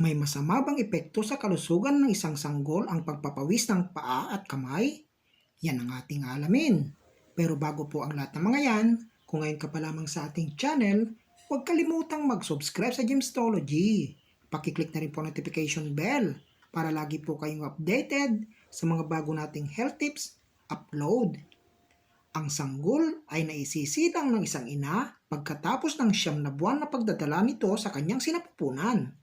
May masama bang epekto sa kalusugan ng isang sanggol ang pagpapawis ng paa at kamay? Yan ang ating alamin. Pero bago po ang lahat ng mga yan, kung ngayon ka pa lamang sa ating channel, huwag kalimutang mag-subscribe sa Gemstology. Pakiclick na rin po notification bell para lagi po kayong updated sa mga bago nating health tips upload. Ang sanggol ay naisisilang ng isang ina pagkatapos ng siyam na buwan na pagdadala nito sa kanyang sinapupunan.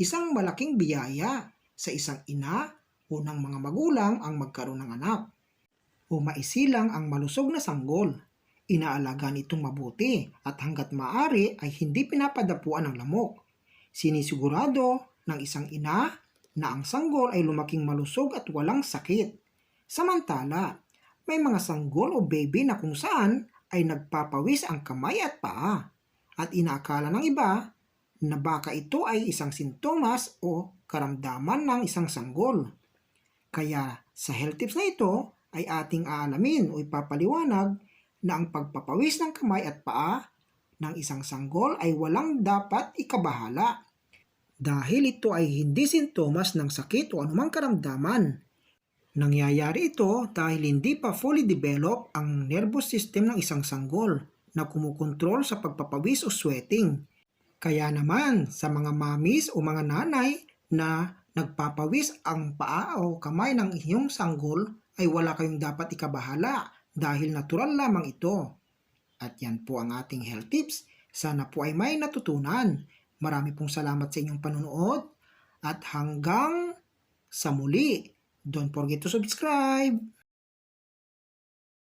Isang malaking biyaya sa isang ina o ng mga magulang ang magkaroon ng anak. O maisilang ang malusog na sanggol. Inaalagaan itong mabuti at hanggat maaari ay hindi pinapadapuan ng lamok. Sinisigurado ng isang ina na ang sanggol ay lumaking malusog at walang sakit. Samantala, may mga sanggol o baby na kung saan ay nagpapawis ang kamay at paa. At inaakala ng iba na baka ito ay isang sintomas o karamdaman ng isang sanggol. Kaya sa health tips na ito ay ating aalamin o ipapaliwanag na ang pagpapawis ng kamay at paa ng isang sanggol ay walang dapat ikabahala. Dahil ito ay hindi sintomas ng sakit o anumang karamdaman. Nangyayari ito dahil hindi pa fully develop ang nervous system ng isang sanggol na kumukontrol sa pagpapawis o sweating. Kaya naman sa mga mamis o mga nanay na nagpapawis ang paa o kamay ng iyong sanggol ay wala kayong dapat ikabahala dahil natural lamang ito. At yan po ang ating health tips. Sana po ay may natutunan. Marami pong salamat sa inyong panunood at hanggang sa muli. Don't forget to subscribe.